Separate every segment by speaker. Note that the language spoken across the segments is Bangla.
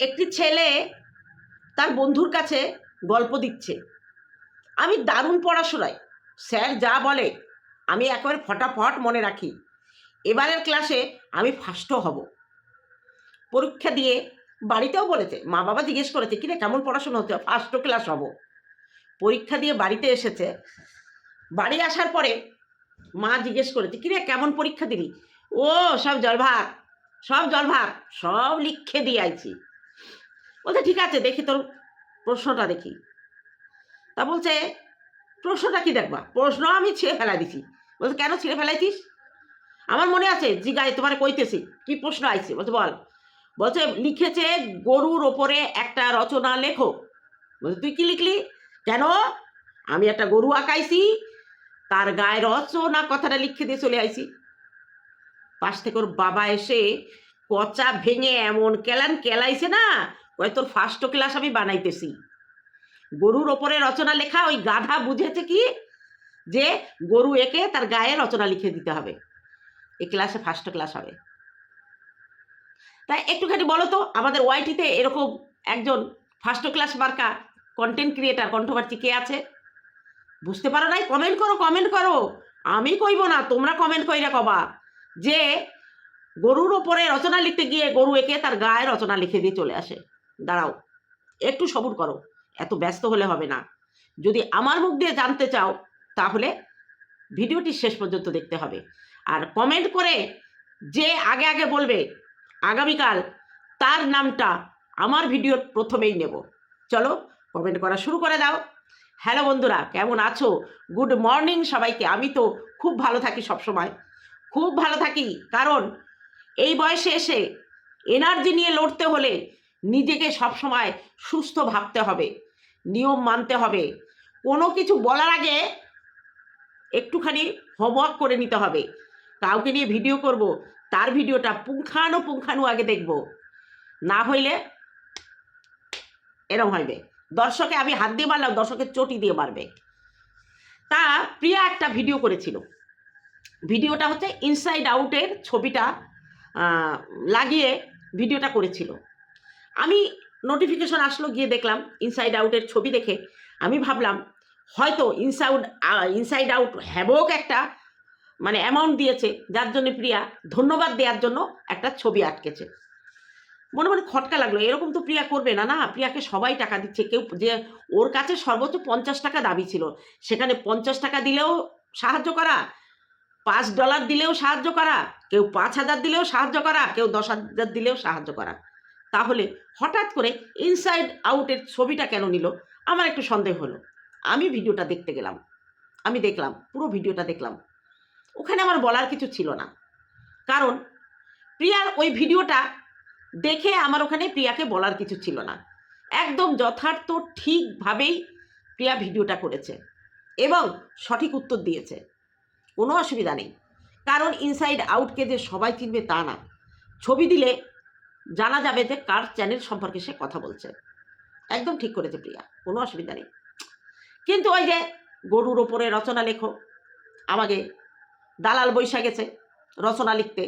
Speaker 1: একটি ছেলে তার বন্ধুর কাছে গল্প দিচ্ছে। আমি দারুণ পড়াশোনায়। স্যার যা বলে, আমি একেবারে ফটাফট মনে রাখি। এবারের ক্লাসে আমি ফার্স্টও হব। পরীক্ষা দিয়ে বাড়িতেও বলেছে মা বাবা জিজ্ঞেস করেছে, কিরে, কেমন পড়াশোনা হচ্ছে? ফার্স্টও ক্লাস হব। পরীক্ষা দিয়ে বাড়িতে এসেছে। বাড়ি আসার পরে মা জিজ্ঞেস করেছে, কিরে, কেমন পরীক্ষা দিলি? ও, সব জলভাত সব জলভাত, সব লিখে দিয়ে বলছে, ঠিক আছে, দেখি তোর প্রশ্নটা দেখি। তা বলছে, প্রশ্নটা কি দেখবা? প্রশ্ন আমি ছিঁড়ে ফেলাই দিছি। বলছে, কেন ছিঁড়ে ফেলাইছিস? আমার মনে আছে, জিগাই, তোমার কইতেছি, কি প্রশ্ন আইছে? বলছে, বল। বলছে, লিখেছে গরুর ওপরে একটা রচনা লেখো। বলছে, তুই কি লিখলি? কেন? আমি একটা গরু আঁকাইছি, তার গায়ে রচনা কথাটা লিখে দিয়ে চলে আইছি। পাশ থেকে ওর বাবা এসে কচা ভেঙে এমন কেলান কেলাইছে না ওই তোর ফার্স্ট ক্লাস আমি বানাইতেছি। গরুর ওপরে রচনা লেখা, ওই গাধা বুঝেছে কি? যে গরু একে তার গায়ে রচনা লিখে দিতে হবে। এই ক্লাসে ফার্স্ট ক্লাস হবে। তাই একটুখানি বলো তো, আমাদের ওয়াইটিতে এরকম একজন ফার্স্ট ক্লাস মার্কা কন্টেন্ট ক্রিয়েটার কন্ট্রোভার্সি কে আছে? বুঝতে পারো নাই? কমেন্ট করো কমেন্ট করো। আমি কইব না, তোমরা কমেন্ট কইরা কবা। যে গরুর ওপরে রচনা লিখতে গিয়ে গরু একে তার গায়ে রচনা লিখে দিয়ে চলে আসে। দাঁড়াও, একটু সবুর করো, এত ব্যস্ত হলে হবে না। যদি আমার মুখ দিয়ে জানতে চাও, তাহলে ভিডিওটি শেষ পর্যন্ত দেখতে হবে। আর কমেন্ট করে যে আগে আগে বলবে, আগামীকাল তার নামটা আমার ভিডিওর প্রথমেই নেব। চলো কমেন্ট করা শুরু করে দাও। হ্যালো বন্ধুরা, কেমন আছো? গুড মর্নিং সবাইকে। আমি তো খুব ভালো থাকি সবসময়। খুব ভালো থাকি, কারণ এই বয়সে এসে এনার্জি নিয়ে লড়তে হলে নিজেকে সবসময় সুস্থ ভাবতে হবে, নিয়ম মানতে হবে। কোনো কিছু বলার আগে একটুখানি হোমওয়ার্ক করে নিতে হবে। কাউকে নিয়ে ভিডিও করব, তার ভিডিওটা পুঙ্খানু পুঙ্খানু আগে দেখব। না হইলে এরম হইবে। দর্শকে আমি হাত দিয়ে মারলাম, দর্শকের চটি দিয়ে মারবে। তা প্রিয়া একটা ভিডিও করেছিল। ভিডিওটা হচ্ছে ইনসাইড আউটের ছবিটা লাগিয়ে ভিডিওটা করেছিল। আমি নোটিফিকেশন আসলো, গিয়ে দেখলাম ইনসাইড আউটের ছবি দেখে। আমি ভাবলাম, হয়তো ইনসাউড ইনসাইড আউট হ্যাবক একটা মানে অ্যামাউন্ট দিয়েছে, যার জন্য প্রিয়া ধন্যবাদ দেওয়ার জন্য একটা ছবি আটকেছে। মনে মনে খটকা লাগল, এরকম তো প্রিয়া করবে না না? প্রিয়াকে সবাই টাকা দিচ্ছে, কেউ যে ওর কাছে সর্বোচ্চ পঞ্চাশ টাকা দাবি ছিল, সেখানে পঞ্চাশ টাকা দিলেও সাহায্য করা, পাঁচ ডলার দিলেও সাহায্য করা, কেউ পাঁচ হাজার দিলেও সাহায্য করা, কেউ দশ হাজার দিলেও সাহায্য করা। তাহলে হঠাৎ করে ইনসাইড আউটের ছবিটা কেন নিল? আমার একটু সন্দেহ হলো। আমি ভিডিওটা দেখতে গেলাম। আমি দেখলাম, পুরো ভিডিওটা দেখলাম। ওখানে আমার বলার কিছু ছিল না। কারণ প্রিয়ার ওই ভিডিওটা দেখে আমার ওখানে প্রিয়াকে বলার কিছু ছিল না। একদম যথার্থ ঠিকভাবেই প্রিয়া ভিডিওটা করেছে এবং সঠিক উত্তর দিয়েছে। কোনো অসুবিধা নেই। কারণ ইনসাইড আউটকে যে সবাই চিনবে তা না। ছবি দিলে জানা যাবে যে কার চ্যানেল সম্পর্কে সে কথা বলছে। একদম ঠিক করেছে প্রিয়া, কোনো অসুবিধা নেই। কিন্তু ওই যে গরুর ওপরে রচনা লেখো, আমাকে দালাল বৈশা গেছে রচনা লিখতে।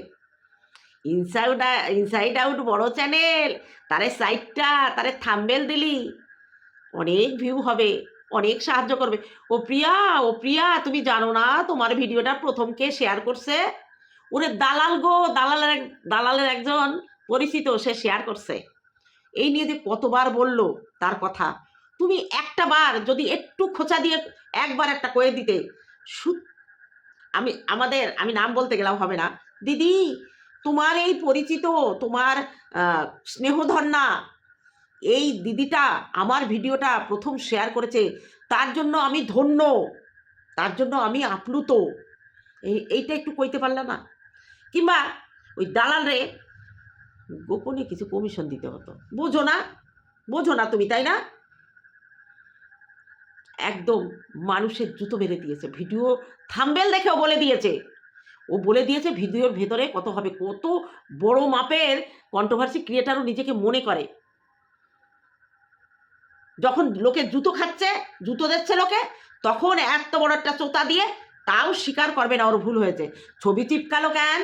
Speaker 1: ইনসাইড ইনসাইড আউট বড় চ্যানেল তারে সাইটটা তারে থাম্বেল দিলি, অনেক ভিউ হবে, অনেক সাহায্য করবে। ও প্রিয়া ও প্রিয়া, তুমি জানো না তোমার ভিডিওটা প্রথমকে শেয়ার করছে? ওরে দালাল গো, দালালের দালালের একজন পরিচিত সে শেয়ার করছে। এই নিয়ে যে কতবার বলল তার কথা। তুমি একটা বার যদি একটু খোঁচা দিয়ে একবার একটা করে দিতে আমি, আমাদের, আমি নাম বলতে গেলাম হবে না। দিদি, তোমার এই পরিচিত, তোমার স্নেহধন্যা, এই দিদিটা আমার ভিডিওটা প্রথম শেয়ার করেছে, তার জন্য আমি ধন্য, তার জন্য আমি আপ্লুত। এই, এইটা একটু কইতে পারলাম না? কিংবা ওই দালালরে গোপনে কিছু কমিশন দিতে হতো। বোঝো না বোঝো না তুমি, তাই না? একদম মানুষের জুতো মেরে দিয়েছে। ভিডিও থাম্বেল দেখেও বলে দিয়েছে। ও বলে দিয়েছে ভিডিওর ভেতরে কত হবে, কত বড় মাপের কন্ট্রোভার্সি ক্রিয়েটারও নিজেকে মনে করে। যখন লোকে জুতো খাচ্ছে, জুতো দিচ্ছে লোকে, তখন এত বড় একটা চোতা দিয়ে তাও স্বীকার করবে না ওর ভুল হয়েছে। ছবি চিপকালো কেন?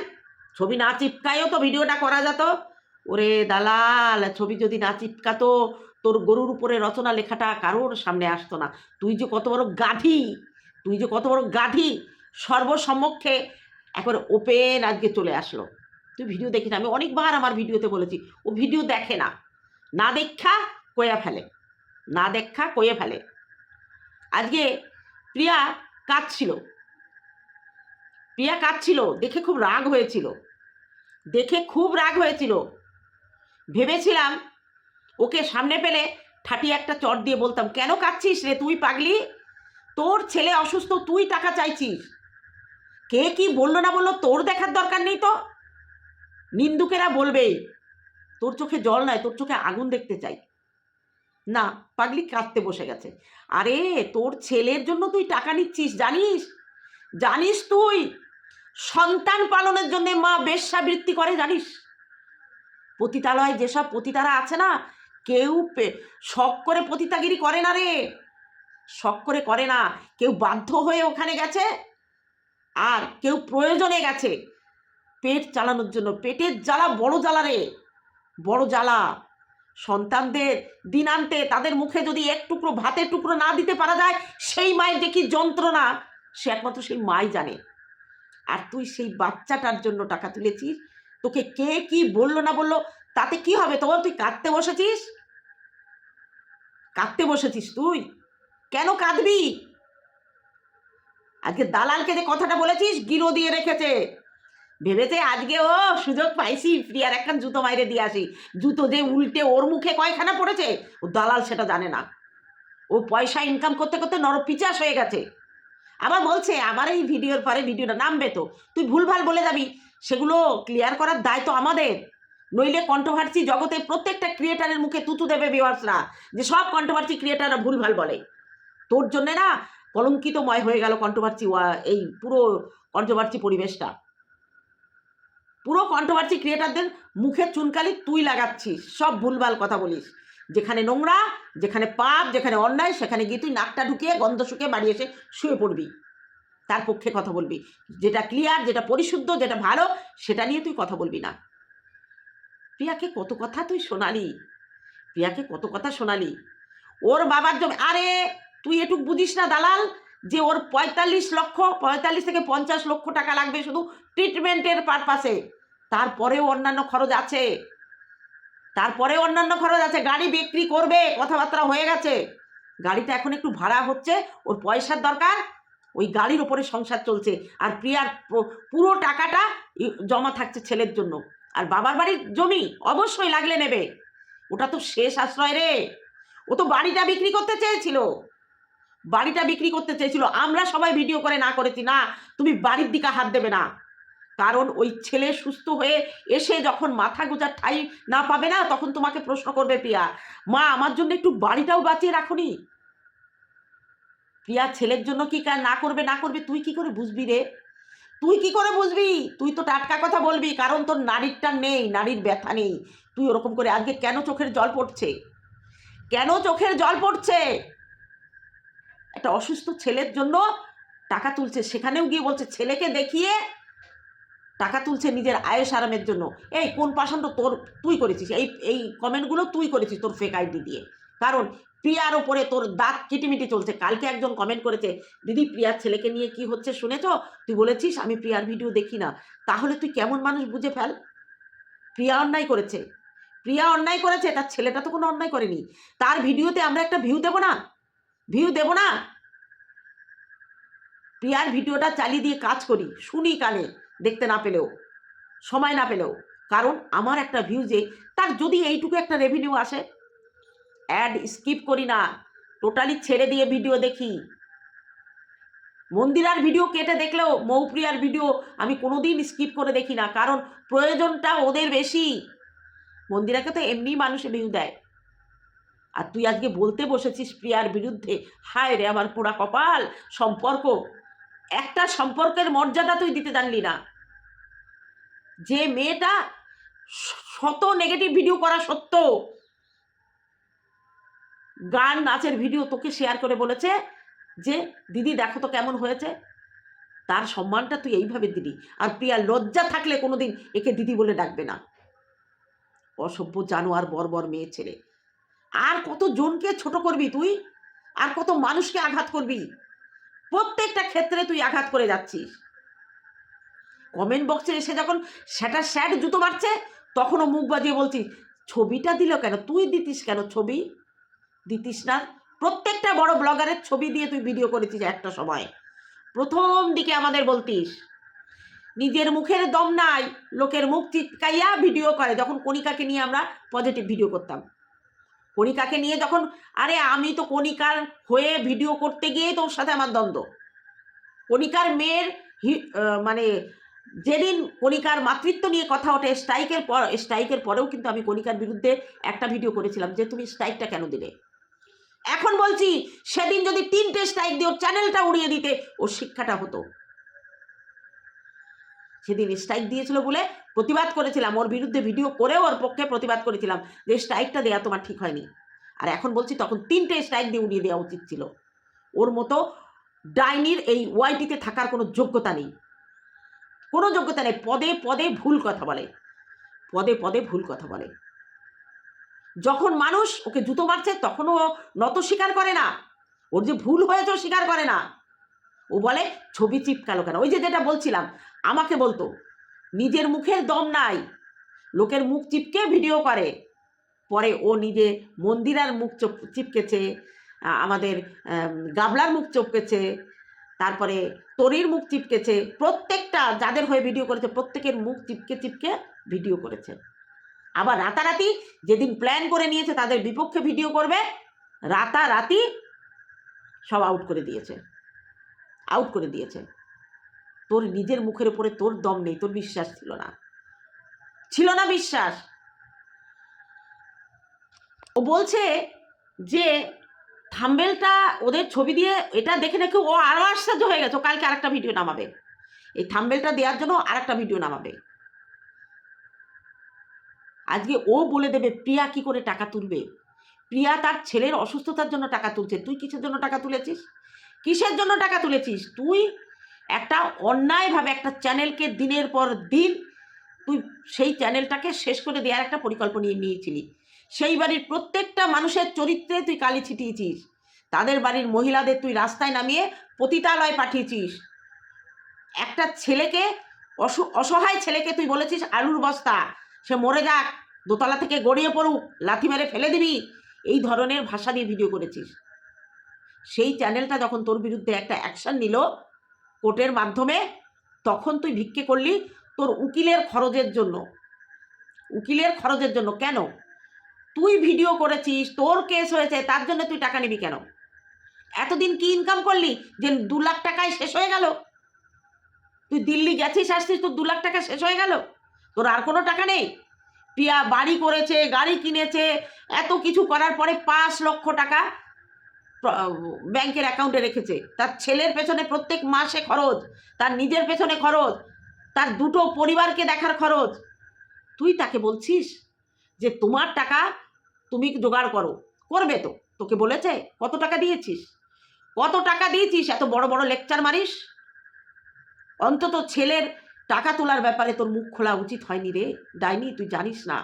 Speaker 1: ছবি না চিপকায়ও তো ভিডিওটা করা যেত। ওরে দালাল, ছবি যদি না চিপকাতো, তোর গরুর উপরে রচনা লেখাটা কারোর সামনে আসতো না। তুই যে কত বড় গাধি, তুই যে কত বড় গাধি সর্বসম্মুখে একবার ওপেন আজকে চলে আসলো। তুই ভিডিও দেখিস আমি অনেকবার আমার ভিডিওতে বলেছি, ও ভিডিও দেখে না। না দেখা, কয়া ফেলে। না দেখা, কয়ে ফেলে। আজকে প্রিয়া কাঁদছিল। প্রিয়া কাঁদছিল, দেখে খুব রাগ হয়েছিল। দেখে খুব রাগ হয়েছিল। ভেবেছিলাম ওকে সামনে পেলে ঠাটি একটা চট দিয়ে বলতাম, কেন কাঁদছিস রে তুই পাগলি? তোর ছেলে অসুস্থ, তুই টাকা চাইছিস। কে কি বলল না বলল তোর দেখার দরকার নেই তো। নিন্দুকেরা বলবেই, তোর চোখে জল নয়, তোর চোখে আগুন দেখতে চাই। না, পাগলি কাঁদতে বসে গেছে। আরে, তোর ছেলের জন্য তুই টাকা নিচ্ছিস, জানিস? জানিস তুই! সন্তান পালনের জন্য মা বেশ্যাবৃত্তি করে, জানিস? পতিতালয় যেসব পতিতারা আছে না, কেউ শখ করে পতিতাগিরি করে না রে। শখ করে করে না। কেউ বাধ্য হয়ে ওখানে গেছে, আর কেউ প্রয়োজনে গেছে। পেট চালানোর জন্য। পেটের জ্বালা বড় জ্বালা রে। বড় জ্বালা। সন্তানদের দিনান্তে তাদের মুখে যদি এক টুকরো ভাতের টুকরো না দিতে পারা যায়, সেই মায়ের দেখি যন্ত্রণা, সে একমাত্র সেই মাই জানে। আর তুই সেই বাচ্চাটার জন্য টাকা তুলেছিস তোকে কে কি বলল না বলল, তাতে কি হবে? তোর তুই কাঁদতে বসেছিস? কাঁদতে বসেছিস তুই? কেন কাঁদবি? আজকে দালালকে যে কথাটা বলেছিস গিরো দিয়ে রেখেছে। ভেবেছে আজকে ও সুযোগ পাইছি প্রিয়ার একখান জুতো মাইরে দিয়ে আসি। জুতো যে উল্টে ওর মুখে কয়খানা পড়েছে, ও দালাল সেটা জানে না। ও পয়সা ইনকাম করতে করতে নরপিচাস হয়ে গেছে। আবার বলছে, আমার এই ভিডিওর পরে ভিডিওটা নামবে তো তুই ভুলভাল বলে যাবি। সেগুলো ক্লিয়ার করার দায়িত্ব আমাদের। নইলে কন্ট্রোভার্সি জগতে প্রত্যেকটা ক্রিয়েটারের মুখে তুতু দেবে ভিউয়ার্সরা যে সব কন্ট্রোভার্সি ক্রিয়েটাররা ভুলভাল বলে। তোর জন্যে না কলঙ্কিতময় হয়ে গেল কন্ট্রোভার্সি এই পুরো কন্ট্রোভার্সি পরিবেশটা। পুরো কন্ট্রোভার্সি ক্রিয়েটারদের মুখে চুনকালি তুই লাগাচ্ছিস, সব ভুলভাল কথা বলিস। যেখানে নোংরা, যেখানে পাপ, যেখানে অন্যায়, সেখানে গিয়ে তুই নাকটা ঢুকিয়ে গন্ধ শুকিয়ে বাড়ি এসে শুয়ে পড়বি। তার পক্ষে কথা বলবি। যেটা ক্লিয়ার যেটা পরিশুদ্ধ, যেটা ভালো, সেটা নিয়ে তুই কথা বলবি না। প্রিয়াকে কত কথা তুই শোনালি? প্রিয়াকে কত কথা শোনালি? ওর বাবার জমি, আরে তুই এটুক বুঝিস না দালাল, যে ওর পঁয়তাল্লিশ লক্ষ, পঁয়তাল্লিশ থেকে পঞ্চাশ লক্ষ টাকা লাগবে শুধু ট্রিটমেন্টের পারপাসে তারপরেও অন্যান্য খরচ আছে। তারপরে অন্যান্য খরচ আছে। গাড়ি বিক্রি করবে, কথাবার্তা হয়ে গেছে। গাড়িটা এখন একটু ভাড়া হচ্ছে, ওর পয়সার দরকার। ওই গাড়ির ওপরে সংসার চলছে আর প্রিয়ার পুরো টাকাটা জমা থাকছে ছেলের জন্য। আর বাবার বাড়ির জমি অবশ্যই লাগলে নেবে। ওটা তো শেষ আশ্রয় রে। ও তো বাড়িটা বিক্রি করতে চেয়েছিল। বাড়িটা বিক্রি করতে চেয়েছিল। আমরা সবাই ভিডিও করে না করেছি। না, তুমি বাড়ির দিকে হাত দেবে না। কারণ ওই ছেলে সুস্থ হয়ে এসে যখন মাথা গোজার ঠাই না পাবে না, তখন তোমাকে প্রশ্ন করবে প্রিয়া, মা, আমার জন্য একটু বাড়িটাও বাঁচিয়ে রাখুনি। প্রিয়া ছেলের জন্য কি না করবে না করবে, তুই কি করে বুঝবি রে? তুই কি করে বুঝবি? তুই তো টাটকা কথা বলবি, কারণ তোর নারীরটা নেই, নারীর ব্যথা নেই। তুই ওরকম করে আজকে কেন চোখের জল পড়ছে? কেন চোখের জল পড়ছে? একটা অসুস্থ ছেলের জন্য টাকা তুলছে, সেখানেও গিয়ে বলছে, ছেলেকে দেখিয়ে টাকা তুলছে নিজের আয়েস আরামের জন্য। এই কোন পাশান্ত তোর, তুই করেছিস? এই এই কমেন্টগুলো তুই করেছিস তোর ফেক আইডি দিয়ে। কারণ প্রিয়ার ওপরে তোর দাঁত কিটিমিটি চলছে। কালকে একজন কমেন্ট করেছে, দিদি, প্রিয়ার ছেলেকে নিয়ে কি হচ্ছে শুনেছ? তুই বলেছিস আমি প্রিয়ার ভিডিও দেখি না। তাহলে তুই কেমন মানুষ বুঝে ফেল? প্রিয়া অন্যায় করেছে। প্রিয়া অন্যায় করেছে, তার ছেলেটা তো কোনো অন্যায় করেনি। তার ভিডিওতে আমরা একটা ভিউ দেব না? ভিউ দেব না? প্রিয়ার ভিডিওটা চালিয়ে দিয়ে কাজ করি, শুনি কানে, দেখতে না পেলেও, সময় না পেলেও। কারণ আমার একটা ভিউ যে, তার যদি এইটুকু একটা রেভিনিউ আসে অ্যাড স্কিপ করি না। টোটালি ছেড়ে দিয়ে ভিডিও দেখি। মন্দিরার ভিডিও কেটে দেখলেও মৌপ্রিয়ার ভিডিও আমি কোনোদিন স্কিপ করে দেখি না, কারণ প্রয়োজনটা ওদের বেশি। মন্দিরাকে তো এমনি মানুষে ভিউ দেয়। আর তুই আজকে বলতে বসেছিস প্রিয়ার বিরুদ্ধে, হায় রে আমার পোড়া কপাল, সম্পর্ক। একটা সম্পর্কের মর্যাদা তুই দিতে জানলি না। যে মেয়েটা শত নেগেটিভ ভিডিও করা সত্ত্বেও গান নাচের ভিডিও তোকে শেয়ার করে বলেছে যে, দিদি, দেখো তো কেমন হয়েছে। তার সম্মানটা তুই এইভাবে দিলি। আর প্রিয়া লজ্জা থাকলে কোনোদিন একে দিদি বলে ডাকবে না। অসভ্য জানোয়ার বর্বর মেয়ে ছেলে। আর কত জনকে ছোট করবি তুই? আর কত মানুষকে আঘাত করবি? প্রত্যেকটা ক্ষেত্রে তুই আঘাত করে যাচ্ছিস। কমেন্ট বক্সে এসে যখন সেটা স্যাড জুতো মারছে, তখনও মুখ বাজিয়ে বলছিস ছবিটা দিল কেন? তুই দিতিস কেন ছবি? দিতিস না প্রত্যেকটা বড় ব্লগারের ছবি দিয়ে তুই ভিডিও করেছিস একটা সময়। প্রথম দিকে আমাদের বলতিস, নিজের মুখের দম নাই, লোকের মুখ চিটকাইয়া ভিডিও করে, যখন কণিকাকে নিয়ে আমরা পজিটিভ ভিডিও করতাম। কণিকাকে নিয়ে যখন, আরে আমি তো কণিকার হয়ে ভিডিও করতে গিয়ে তোর সাথে আমার দ্বন্দ্ব। কণিকার মেয়ের মানে যেদিন কণিকার মাতৃত্ব নিয়ে কথা ওঠে স্ট্রাইকের পর স্ট্রাইকের পরেও কিন্তু আমি কণিকার বিরুদ্ধে একটা ভিডিও করেছিলাম যে তুমি স্ট্রাইকটা কেন দিলে? এখন বলছি, সেদিন যদি তিনটে স্ট্রাইক দিয়ে ওর চ্যানেলটা উড়িয়ে দিতে, ওর শিক্ষাটা হতো। সেদিন স্ট্রাইক দিয়েছিল বলে প্রতিবাদ করেছিলাম। ওর বিরুদ্ধে ভিডিও করেও ওর পক্ষে প্রতিবাদ করেছিলাম যে স্ট্রাইকটা দেওয়া তোমার ঠিক হয়নি। আর এখন বলছি, তখন তিনটে স্ট্রাইক দিয়ে উড়িয়ে দেওয়া উচিত ছিল। ওর মতো ডাইনির এই ওয়াইটিতে থাকার কোনো যোগ্যতা নেই। কোনো যোগ্যতা নেই। পদে পদে ভুল কথা বলে। পদে পদে ভুল কথা বলে। যখন মানুষ ওকে জুতো মারছে তখনও নত স্বীকার করে না। ওর যে ভুল হয়েছে স্বীকার করে না। ও বলে ছবি চিপকালো কেন? ওই যে যেটা বলছিলাম আমাকে বলতো নিজের মুখের দম নাই। লোকের মুখ চিপকে ভিডিও করে। পরে ও নিজে মন্দিরার মুখ চপ চিপকেছে আমাদের আম, গাবলার মুখ চপকেছে তারপরে তরির মুখ চিপকেছে প্রত্যেকটা যাদের হয়ে ভিডিও করেছে প্রত্যেকের মুখ চিপকে চিপকে ভিডিও করেছে। আবার রাতারাতি যেদিন প্ল্যান করে নিয়েছে তাদের বিপক্ষে ভিডিও করবে, রাতারাতি সব আউট করে দিয়েছে। আউট করে দিয়েছে। তোর নিজের মুখের উপরে তোর দম নেই, তোর বিশ্বাস ছিল না। ছিল না বিশ্বাস। ও বলছে যে থাম্বেলটা ওদের ছবি দিয়ে এটা দেখে নাকি ও আরও আশ্চর্য হয়ে গেছে। কালকে আরেকটা ভিডিও নামাবে। এই থাম্বেলটা দেওয়ার জন্য আরেকটা ভিডিও নামাবে। আজকে ও বলে দেবে, প্রিয়া কি করে টাকা তুলবে? প্রিয়া তার ছেলের অসুস্থতার জন্য টাকা তুলছে। তুই কিসের জন্য টাকা তুলেছিস? কিসের জন্য টাকা তুলেছিস? তুই একটা অন্যায়ভাবে একটা চ্যানেলকে দিনের পর দিন তুই সেই চ্যানেলটাকে শেষ করে দেওয়ার একটা পরিকল্পনা নিয়ে নিয়েছিলি। সেই বাড়ির প্রত্যেকটা মানুষের চরিত্রে তুই কালি ছিটিয়েছিস। তাদের বাড়ির মহিলাদের তুই রাস্তায় নামিয়ে পতিতালয় পাঠিয়েছিস। একটা ছেলেকে, অস- অসহায় ছেলেকে তুই বলেছিস, আলুর বস্তা, সে মরে যাক। দোতলা থেকে গড়িয়ে পড়ুক, লাথি মেরে ফেলে দিবি। এই ধরনের ভাষা দিয়ে ভিডিও করেছিস। সেই চ্যানেলটা যখন তোর বিরুদ্ধে একটা অ্যাকশন নিল কোর্টের মাধ্যমে, তখন তুই ভিক্ষে করলি তোর উকিলের খরচের জন্য। উকিলের খরচের জন্য কেন? তুই ভিডিও করেছিস, তোর কেস হয়েছে, তার জন্য তুই টাকা নিবি কেন? এতদিন কি ইনকাম করলি যে দু লাখ টাকায় শেষ হয়ে গেল? তুই দিল্লি গেছিস, আসছিস, তোর দু লাখ টাকা শেষ হয়ে গেল? তোর আর কোনো টাকা নেই? প্রিয়া বাড়ি করেছে, গাড়ি কিনেছে, এত কিছু করার পরে পাঁচ লক্ষ টাকা ব্যাংকের অ্যাকাউন্টে রেখেছে। তার ছেলের পেছনে প্রত্যেক মাসে খরচ, তার নিজের পেছনে খরচ, তার দুটো পরিবারকে দেখার খরচ। তুই তাকে বলছিস যে তোমার টাকা তুমি জোগাড় করো, করবে তো। তোকে বলেছে, কত টাকা দিয়েছিস? কত টাকা দিয়েছিস? এত বড় বড় লেকচার মারিস? অন্তত ছেলের টাকা তোলার ব্যাপারে তোর মুখ খোলা উচিত হয়নি রে। ডাইনি, তুই জানিস না।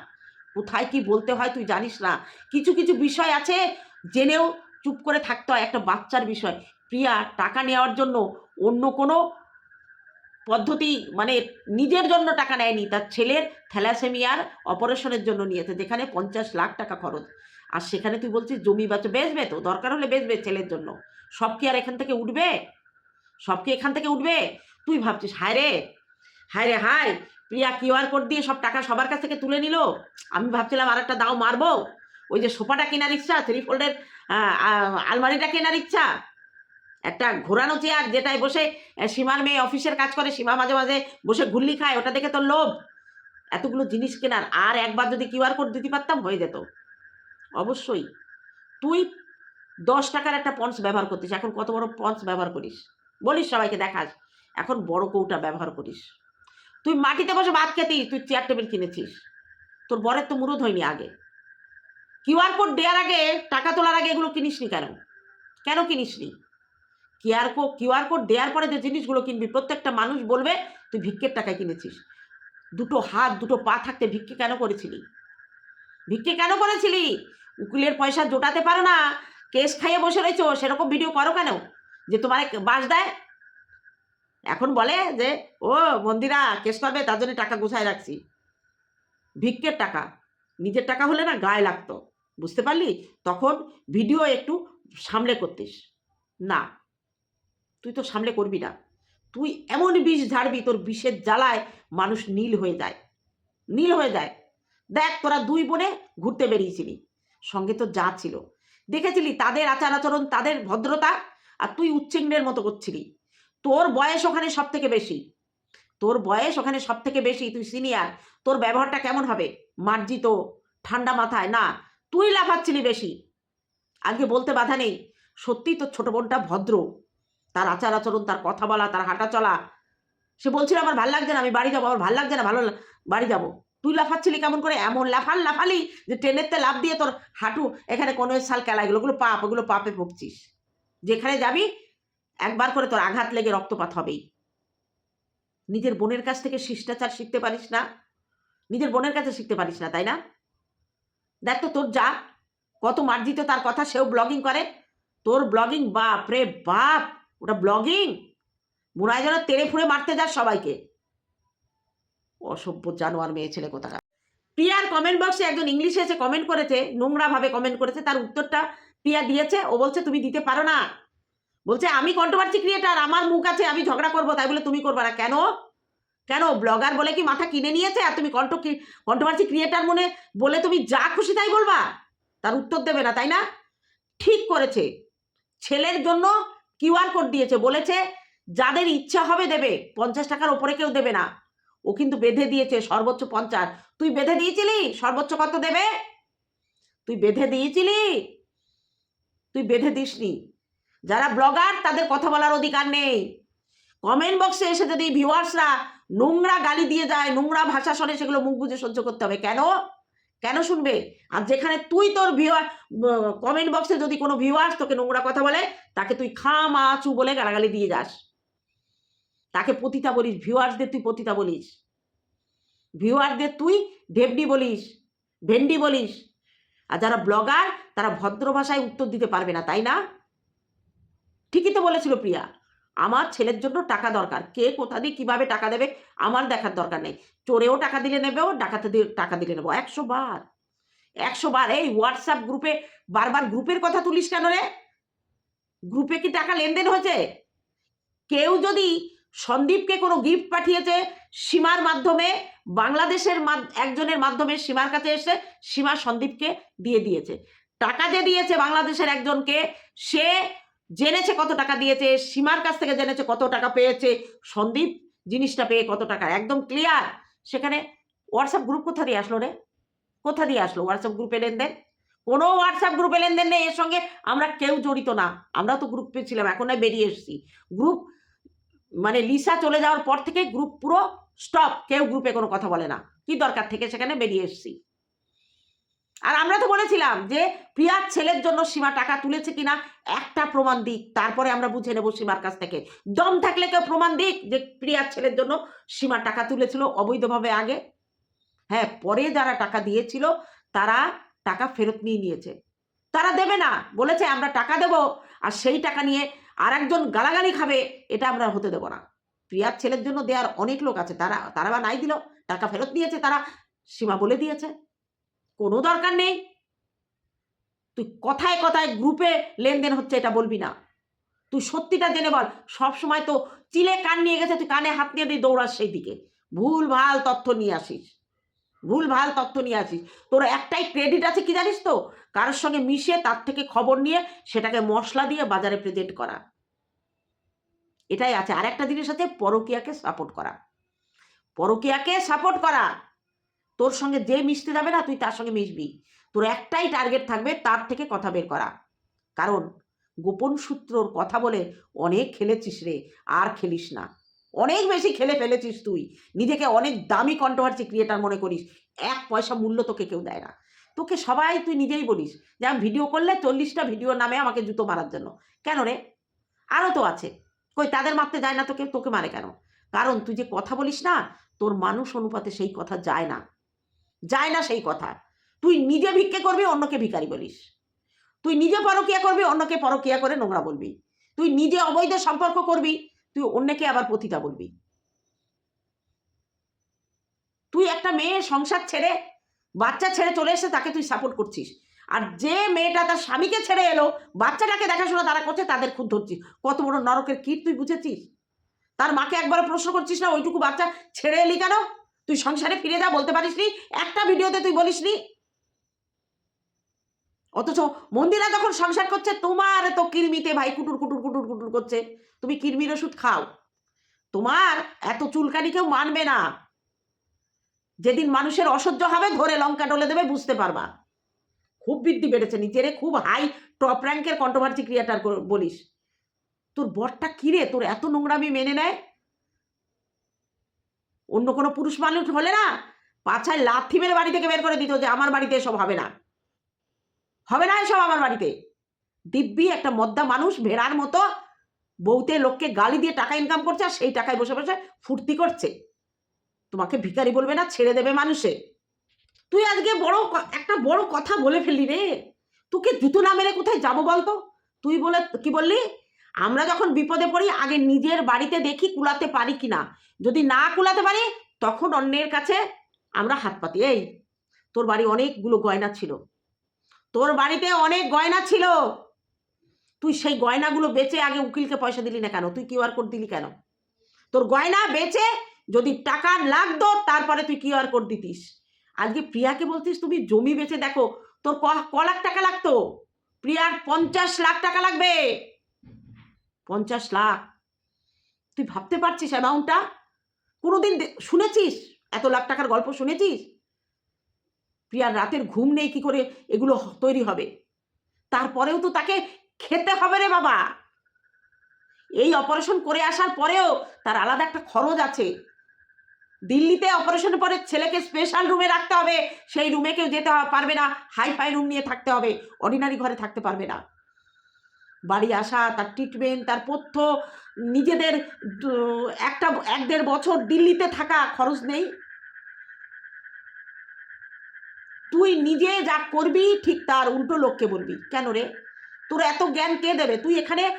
Speaker 1: কোথায় কি বলতে হয় তুই জানিস না। কিছু কিছু বিষয় আছে জেনেও চুপ করে থাকতে হয়। একটা বাচ্চার বিষয়। প্রিয়া, টাকা নেওয়ার জন্য অন্য কোনো পদ্ধতি মানে নিজের জন্য টাকা নেয়নি। তার ছেলের থ্যালাসেমিয়ার অপারেশনের জন্য নিয়েছে, যেখানে পঞ্চাশ লাখ টাকা খরচ। আর সেখানে তুই বলছিস জমি বাচ্চা বেচবে তো? দরকার হলে বেচবে ছেলের জন্য। সব কি আর এখান থেকে উঠবে? সব কি এখান থেকে উঠবে? তুই ভাবছিস হায় রে হায় রে হায়, প্রিয়া কিউআর কোড দিয়ে সব টাকা সবার কাছ থেকে তুলে নিল? আমি ভাবছিলাম আর একটা দাও মারবো। ওই যে সোফাটা কেনার ইচ্ছা থ্রি ফোল্ডের আলমারিটা কেনার ইচ্ছা। একটা ঘোরানো চেয়ার যেটায় বসে সীমার মেয়ে অফিসের কাজ করে, সীমা মাঝে মাঝে বসে ঘুল্লি খায়, ওটা দেখে তোর লোভ। এতগুলো জিনিস কেনার, আর একবার যদি কিউআর কোড দিতে পারতাম, হয়ে যেত। অবশ্যই। তুই দশ টাকার একটা পন্স ব্যবহার করতিস, এখন কত বড় পন্স ব্যবহার করিস? বলিস সবাইকে, দেখাস। এখন বড় কৌটা ব্যবহার করিস। তুই মাটিতে বসে ভাত খেতিস তুই চেয়ার টেবিল কিনেছিস। তোর বরের তো মুরুদ হয়নি আগে। কিউআর কোড দেওয়ার আগে, টাকা তোলার আগে এগুলো কিনিসনি কেন? কেন কিনিসনি? কিউআর কোড কিউআর কোড দেওয়ার পরে যে জিনিসগুলো কিনবি, প্রত্যেকটা মানুষ বলবে, তুই ভিক্ষের টাকায় কিনেছিস। দুটো হাত, দুটো পা থাকতে ভিক্ষে কেন করেছিলি? ভিক্ষে কেন করেছিলি? উকিলের পয়সা জোটাতে পারো না, কেস খাইয়ে বসে রয়েছো, সেরকম ভিডিও করো কেন? যে তোমার বাস দেয় এখন বলে যে, ও মন্দিরা, কেস করবে তার জন্য টাকা গুছায় রাখছি। ভিক্ষের টাকা। নিজের টাকা হলে না গায়ে লাগতো। বুঝতে পারলি? তখন ভিডিও একটু সামলে করতিস। না, তুই তো সামলে করবি না। তুই এমন বিষ ঝাড়বি, তোর বিষের জ্বালায় মানুষ নীল হয়ে যায়। নীল হয়ে যায়। দেখ, তোরা দুই বোনে ঘুরতে বেরিয়েছিলি। সঙ্গে তো যা ছিল। দেখেছিলি, তাদের আচার আচরণ, তাদের ভদ্রতা, আর তুই উচ্চিংড়ের মতো করছিলি। তোর বয়স ওখানে সব থেকে বেশি। তোর বয়স ওখানে সব থেকে বেশি, তুই সিনিয়র তোর ব্যবহারটা কেমন হবে? মার্জিত, ঠান্ডা মাথায়, না, তুই লাফাচ্ছিলি বেশি। আজকে বলতে বাধা নেই সত্যি তোর ছোট বোনটা ভদ্র। তার আচার আচরণ, তার কথা বলা, তার হাঁটা চলা। সে বলছিল, আমার ভালো লাগছে না, আমি বাড়ি যাব, আমার ভালো লাগছে না, ভালো বাড়ি যাব। তুই লাফাচ্ছিলি কেমন করে? এমন লাফাল লাফালি যে ট্রেনের তে লাফ দিয়ে তোর হাঁটু এখানে কোনো সাল কেলা, এগুলো ওগুলো পাপ ওগুলো পাপে ভুগছিস। যেখানে যাবি একবার করে তোর আঘাত লেগে রক্তপাত হবেই। নিজের বোনের কাছ থেকে শিষ্টাচার শিখতে পারিস না। নিজের বোনের কাছে শিখতে পারিস না, তাই না? দেখ তো তোর যা কত মার্জিত তার কথা সেও ব্লগিং করে। তোর ব্লগিং বাপ রে বাপ! ওটা ব্লগিং মনে যেন তেড়ে ফুড়ে মারতে যাস সবাইকে। অসভ্য জানোয়ার মেয়ে ছেলে কোথাকার। প্রিয়ার কমেন্ট বক্সে একজন ইংলিশে এসে কমেন্ট করেছে, নোংরাভাবে কমেন্ট করেছে, তার উত্তরটা প্রিয়া দিয়েছে। ও বলছে, তুমি দিতে পারো না। বলছে, আমি কন্ট্রোভার্সি ক্রিয়েটার আমার মুখ আছে, আমি ঝগড়া করব। তাই বলে, তুমি করবা না। কেন? কেন? ব্লগার বলে কি মাথা কিনে নিয়েছে? আর তুমি কন্ট্রো কন্ট্রোভার্সি ক্রিয়েটার মনে বলে তুমি যা খুশি তাই বলবা? তার উত্তর দেবে না, তাই না? ঠিক করেছে। ছেলের জন্য কিউআর কোড দিয়েছে। বলেছে, যাদের ইচ্ছা হবে দেবে, পঞ্চাশ টাকার ওপরে কেউ দেবে না। ও কিন্তু বেঁধে দিয়েছে, সর্বোচ্চ পঞ্চাশ। তুই বেঁধে দিয়েছিলি? সর্বোচ্চ কত দেবে? তুই বেঁধে দিয়েছিলি? তুই বেঁধে দিসনি। যারা ব্লগার, তাদের কথা বলার অধিকার নেই। কমেন্ট বক্সে এসে যদি ভিউয়ার্সরা নোংরা গালি দিয়ে যায়, নোংরা ভাষা শোনে, সেগুলো মুখ বুঝে সহ্য করতে হবে। কেন? কেন শুনবে? আর যেখানে তুই তোর ভিউয়ার কমেন্ট বক্সে যদি কোনো ভিউয়ার্স তোকে নোংরা কথা বলে, তাকে তুই খা, মা, চু বলে গালাগালি দিয়ে যাস। তাকে পতিতা বলিস ভিউয়ার্সদের তুই পতিতা বলিস। ভিউয়ারদের তুই ঢেবডি বলিস, ভেন্ডি বলিস। আর যারা ব্লগার, তারা ভদ্র ভাষায় উত্তর দিতে পারবে না, তাই না? ঠিকই তো বলেছিল প্রিয়া। আমার ছেলের জন্য টাকা দরকার। কে কোথা দিয়ে কীভাবে টাকা দেবে আমার দেখার দরকার নেই। চোরেও টাকা দিলে নেবেও ডাকাতে দিয়ে টাকা দিলে নেব। একশো বার। একশো বার। এই হোয়াটসঅ্যাপ গ্রুপে বারবার গ্রুপের কথা তুলিস কেন রে? গ্রুপে কি টাকা লেনদেন হয়েছে? কেউ যদি সন্দীপকে কোনো গিফট পাঠিয়েছে সীমার মাধ্যমে, বাংলাদেশের একজনের মাধ্যমে সীমার কাছে এসে সীমা সন্দীপকে দিয়ে দিয়েছে। টাকা যে দিয়েছে বাংলাদেশের একজনকে, সে জেনেছে কত টাকা দিয়েছে, সীমার কাছ থেকে জেনেছে কত টাকা পেয়েছে। সন্দীপ, জিনিসটা পেয়ে কত টাকা? একদম ক্লিয়ার সেখানে হোয়াটসঅ্যাপ গ্রুপ কোথা দিয়ে আসলো রে? কোথা দিয়ে আসলো? হোয়াটসঅ্যাপ গ্রুপে লেনদেন? কোনো হোয়াটসঅ্যাপ গ্রুপে লেনদেন নেই, এর সঙ্গে আমরা কেউ জড়িত না। আমরা তো গ্রুপে ছিলাম, এখন বেরিয়ে এসেছি। গ্রুপ মানে লিসা চলে যাওয়ার পর থেকে গ্রুপ পুরো স্টপ কেউ গ্রুপে কোনো কথা বলে না। কি দরকার থেকে সেখানে বেরিয়ে এসেছি? আর আমরা তো বলেছিলাম যে প্রিয়ার ছেলের জন্য সীমা টাকা তুলেছে কিনা, একটা প্রমাণ দিক, তারপরে আমরা বুঝে নেব সীমার কাছ থেকে। দম থাকলে কেউ প্রমাণ দিক যে প্রিয়ার ছেলের জন্য সীমা টাকা তুলেছিল অবৈধভাবে আগে। হ্যাঁ পরে যারা টাকা দিয়েছিল, তারা টাকা ফেরত নিয়ে নিয়েছে। তারা দেবে না, বলেছে আমরা টাকা দেব, আর সেই টাকা নিয়ে আর একজন গালাগালি খাবে, এটা আমরা হতে দেবো না। প্রিয়ার ছেলের জন্য দেওয়ার অনেক লোক আছে, তারা তারা বা নাই দিল, টাকা ফেরত নিয়েছে, তারা সীমা বলে দিয়েছে। কোনো দরকার নেই। তুই কথায় কথায় গ্রুপে লেনদেন হচ্ছে, এটা বলবি না। তুই সত্যিটা জেনে বল সব সময় তো চিলে কান নিয়ে গেছে, তুই কানে হাত নিয়ে দিয়ে দৌড়াস সেই দিকে ভুল ভালো তথ্য নিয়ে আসিস। ভুল ভালো তথ্য নিয়ে আসিস। তোর একটাই ক্রেডিট আছে কি জানিস তো? কারোর সঙ্গে মিশে তার থেকে খবর নিয়ে সেটাকে মশলা দিয়ে বাজারে প্রেজেন্ট করা। এটাই আছে। আর একটা জিনিস আছে, পরকিয়াকে সাপোর্ট করা। পরকিয়াকে সাপোর্ট করা। তোর সঙ্গে যে মিশতে যাবে না, তুই তার সঙ্গে মিশবি। তোর একটাই টার্গেট থাকবে, তার থেকে কথা বের করা। কারণ, গোপন সূত্রর কথা বলে অনেক খেলেছিস রে, আর খেলিস না। অনেক বেশি খেলে ফেলেছিস তুই। নিজেকে অনেক দামি কন্ট্রোভার্সি ক্রিয়েটার মনে করিস। এক পয়সা মূল্য তোকে কেউ দেয় না। তোকে সবাই তুই নিজেই বলিস যে, আমি ভিডিও করলে চল্লিশটা ভিডিও নামে আমাকে জুতো মারার জন্য। কেন রে? আরও তো আছে। কই, তাদের মারতে যায় না তোকে? তোকে মারে কেন? কারণ, তুই যে কথা বলিস না, তোর মানুষ অনুপাতে সেই কথা যায় না। যায় না সেই কথা। তুই নিজে ভিক্ষে করবি, অন্যকে ভিখারি বলিস। তুই নিজে পরকিয়া করবি, অন্যকে পরকিয়া করে নোংরা বলবি। তুই নিজে অবৈধ সম্পর্ক করবি, তুই অন্যকে আবার পতিতা বলবি। তুই একটা মেয়ে সংসার ছেড়ে, বাচ্চা ছেড়ে চলে এসে তাকে তুই সাপোর্ট করছিস। আর যে মেয়েটা তার স্বামীকে ছেড়ে এলো, বাচ্চাটাকে দেখাশোনা তারা করছে, তাদের খুদ ধরছিস। কত বড় নরকের কীট তুই বুঝেছিস? তার মাকে একবার প্রশ্ন করছিস না, ওইটুকু বাচ্চা ছেড়ে এলি কেন? তুই সংসারে ফিরে যা, বলতে পারিসনি। একটা ভিডিওতে তুই বলিসনি। অথচ মন্দিরা যখন সংসার করছে, তোমার তো কিরমিতে ভাই কুটুর কুটুর কুটুর কুটুর করছে। তুমি কিরমির ওষুধ খাও। তোমার এত চুলকানি কেউ মানবে না। যেদিন মানুষের অসহ্য হবে, ধরে লঙ্কা ডলে দেবে, বুঝতে পারবা। খুব বৃদ্ধি বেড়েছে নিজেরে খুব হাই টপ র্যাঙ্কের কন্ট্রোভার্সি ক্রিয়েটার বলিস। তোর বরটা কিরে? তোর এত নোংরামি মেনে নেয়? অন্য কোনো পুরুষ মানুষ হলে না পাছায় লাথি মেরে বাড়ি থেকে বের করে দিত যে আমার বাড়িতে এসব হবে না। হবে না এসব আমার বাড়িতে। দিব্যি একটা মদ্দা মানুষ ভেড়ার মতো বউতে লোককে গালি দিয়ে টাকা ইনকাম করছে আর সেই টাকায় বসে বসে ফুর্তি করছে। তোমাকে ভিখারি বলবে না, ছেড়ে দেবে মানুষে। তুই আজকে বড় একটা বড় কথা বলে ফেললি রে। তোকে জুতো না মেরে কোথায় যাব বলতো? তুই বলে কি বললি? আমরা যখন বিপদে পড়ি, আগে নিজের বাড়িতে দেখি কুলাতে পারি কিনা। যদি না কুলাতে পারি, তখন অন্যের কাছে আমরা হাত পাতি। এই, তোর বাড়ি অনেকগুলো গয়না ছিল। তোর বাড়িতে অনেক গয়না ছিল। তুই সেই গয়নাগুলো বেচে আগে উকিলকে পয়সা দিলি না কেন? তুই কিউআর কোড দিলি কেন? তোর গয়না বেচে যদি টাকা লাগতো, তারপরে তুই কিউআর কোড দিতিস। আজকে প্রিয়াকে বলছিস তুমি জমি বেচে দেখো, তোর ক- ক লাখ টাকা লাগতো? প্রিয়ার পঞ্চাশ লাখ টাকা লাগবে। পঞ্চাশ লাখ। তুই ভাবতে পারছিস অ্যামাউন্টটা কোনোদিন শুনেছিস? এত লাখ টাকার গল্প শুনেছিস? প্রিয়ার রাতের ঘুম নেই, কি করে এগুলো তৈরি হবে? তারপরেও তো তাকে খেতে হবে রে বাবা। এই অপারেশন করে আসার পরেও তার আলাদা একটা খরচ আছে। দিল্লিতে অপারেশনের পরে ছেলেকে স্পেশাল রুমে রাখতে হবে। সেই রুমে কেউ যেতে পারবে না। হাই ফাই রুম নিয়ে থাকতে হবে। অর্ডিনারি ঘরে থাকতে পারবে না। বাড়ি আসা, তার ট্রিটমেন্ট তার পথ্য, নিজেদের একটা, এক দেড় বছর দিল্লিতে থাকা খরচ নেই। তুই নিজে যা করবি, ঠিক তার উল্টো লোককে বলবি। কেন রে? তোর এত জ্ঞান কে দেবে? তুই এখানে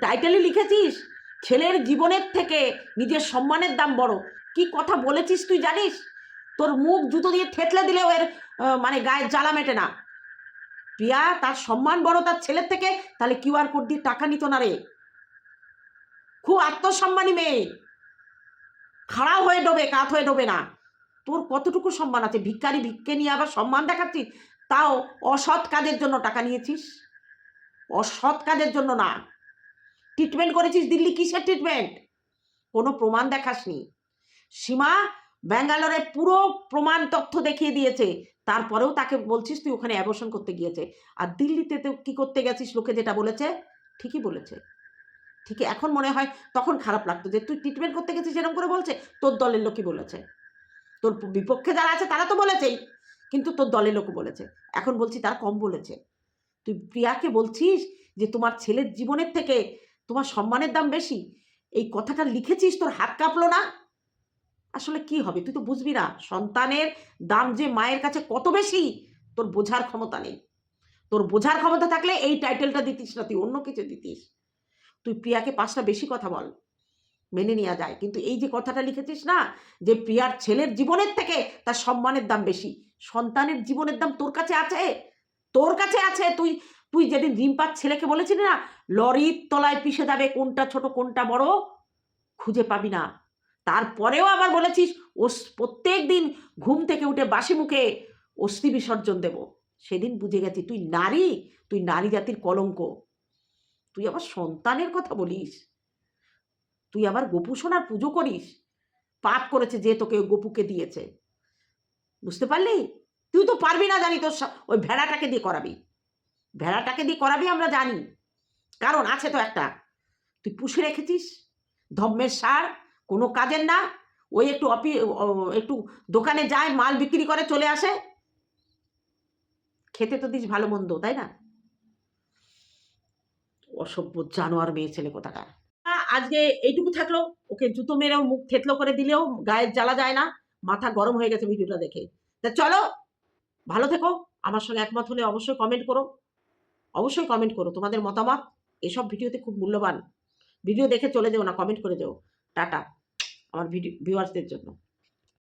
Speaker 1: টাইটেলে লিখেছিস? ছেলের জীবনের থেকে নিজের সম্মানের দাম বড়। কি কথা বলেছিস তুই জানিস? তোর মুখ জুতো দিয়ে থেতলে দিলেও এর মানে গায়ের জ্বালা মেটে না। প্রিয়া, তার সম্মান বড়, তার ছেলের থেকে? তাহলে কিউআর কোড দিয়ে টাকা নিত না রে। খুব আত্মসম্মানী মেয়ে। খাড়া হয়ে ডোবে, কাত হয়ে ডোবে না। তোর কতটুকু সম্মান আছে? ভিক্ষারি ভিক্ষে নিয়ে আবার সম্মান দেখাচ্ছিস? তাও অসৎ কাজের জন্য টাকা নিয়েছিস? অসৎ কাজের জন্য না। ট্রিটমেন্ট করেছিস দিল্লি? কিসের ট্রিটমেন্ট কোনো প্রমাণ দেখাসনি। সীমা ব্যাঙ্গালোরে পুরো প্রমাণ তথ্য দেখিয়ে দিয়েছে। তারপরেও তাকে বলছিস তুই ওখানে অ্যাবর্শন করতে গিয়েছে। আর দিল্লিতে তো কি করতে গেছিস লোকে যেটা বলেছে? ঠিকই বলেছে। ঠিকই এখন মনে হয় তখন খারাপ লাগতো যে তুই ট্রিটমেন্ট করতে গেছিস এরকম করে বলছে, তোর দলের লোকই বলেছে। তোর বিপক্ষে যারা আছে তারা তো বলেছেই, কিন্তু তোর দলের লোকও বলেছে। এখন বলছি তারা কম বলেছে। তুই প্রিয়াকে বলছিস যে তোমার ছেলের জীবনের থেকে তোমার সম্মানের দাম বেশি? এই কথাটা লিখেছিস তোর হাত কাঁপলো না? আসলে কি হবে? তুই তো বুঝবি না। সন্তানের দাম যে মায়ের কাছে কত বেশি, তোর বোঝার ক্ষমতা নেই। তোর বোঝার ক্ষমতা থাকলে এই টাইটেলটা দিতিস না, তুই অন্য কিছু দিতিস। তুই প্রিয়াকে পাঁচটা বেশি কথা বল, মেনে নেওয়া যায়। কিন্তু এই যে কথাটা লিখেছিস না, যে প্রিয়ার ছেলের জীবনের থেকে তার সম্মানের দাম বেশি, সন্তানের জীবনের দাম তোর কাছে আছে? তোর কাছে আছে? তুই তুই যেদিন রিম্পার ছেলেকে বলেছিলি না, লরির তলায় পিষে যাবে কোনটা ছোট কোনটা বড়, খুঁজে পাবি না। তারপরেও আবার বলেছিস ও প্রত্যেক দিন ঘুম থেকে উঠে বাসি মুখে অস্থি বিসর্জন দেব। সেদিন বুঝে গেছি, তুই নারী তুই নারী জাতির কলঙ্ক। তুই আবার সন্তানের কথা বলিস। তুই আবার গোপু সোনার পুজো করিস। পাপ করেছে যে তোকে গোপুকে দিয়েছে। বুঝতে পারলি? তুই তো পারবি না জানি তোর ওই ভেড়াটাকে দিয়ে করাবি। ভেড়াটাকে দিয়ে করাবি আমরা জানি। কারণ আছে তো একটা। তুই পুষে রেখেছিস ধম্মের সার কোনো কাজের না। ওই একটু ও- একটু দোকানে যায়, মাল বিক্রি করে চলে আসে। খেতে তো দিস ভালো মন্দ, তাই না? অসভ্য জানোয়ার মেয়ে ছেলে কোথাকার। আজকে এইটুকু থাকল। ওকে জুতো মেরেও মুখ থেতলো করে দিলেও গায়ের জ্বালা যায় না। মাথা গরম হয়ে গেছে ভিডিওটা দেখে। তা চলো, ভালো থেকো। আমার সঙ্গে একমত হলে অবশ্যই কমেন্ট করো। অবশ্যই কমেন্ট করো। তোমাদের মতামত, এসব ভিডিওতে খুব মূল্যবান। ভিডিও দেখে চলে যেও না কমেন্ট করে যেও। টাটা আমার ভিডিও ভিউয়ার্সদের জন্য।